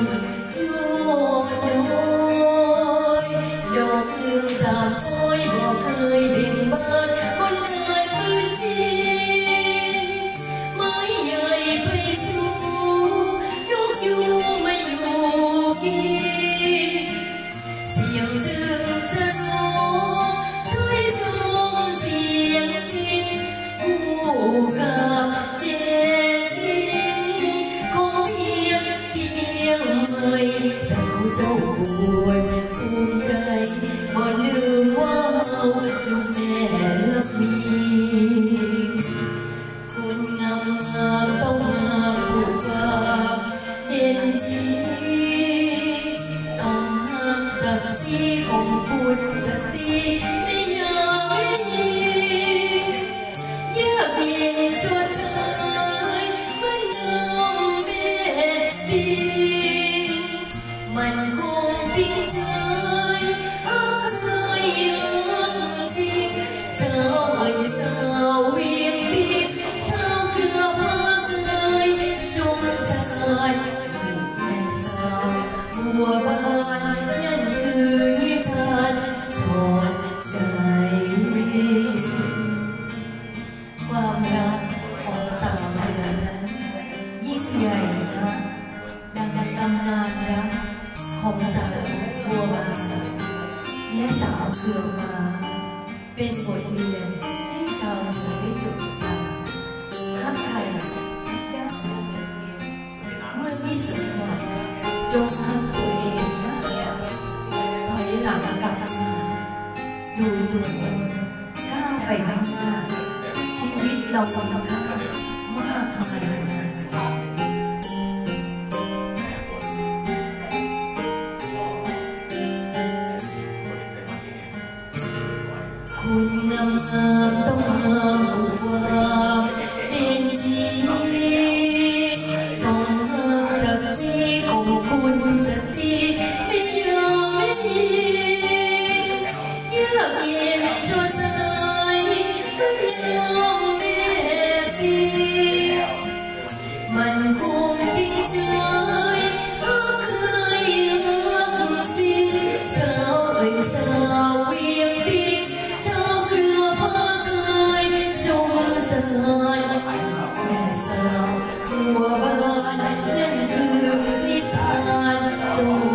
นยอดดอยดอ ยงใหม่สาวเจ้าควยภูมิใจาวเรือนั้นยิ่งใหญ่นะดังตำนานรักของสาวบัวบานและสาวเคือมาเป็นบทเรียนให้ชาวเหนือได้จดจำฮักใครได้เมื่อที่สุดว่าจงฮักตัวเองนะถอยหลังกลับมาดูตัวตนก้าวไปข้างหน้าชีวิตเราควรทำค่ามากมายนะคุณงามงามต้อง งามความเารแม่สาวหัวบ้านนั่นคือนิทานสม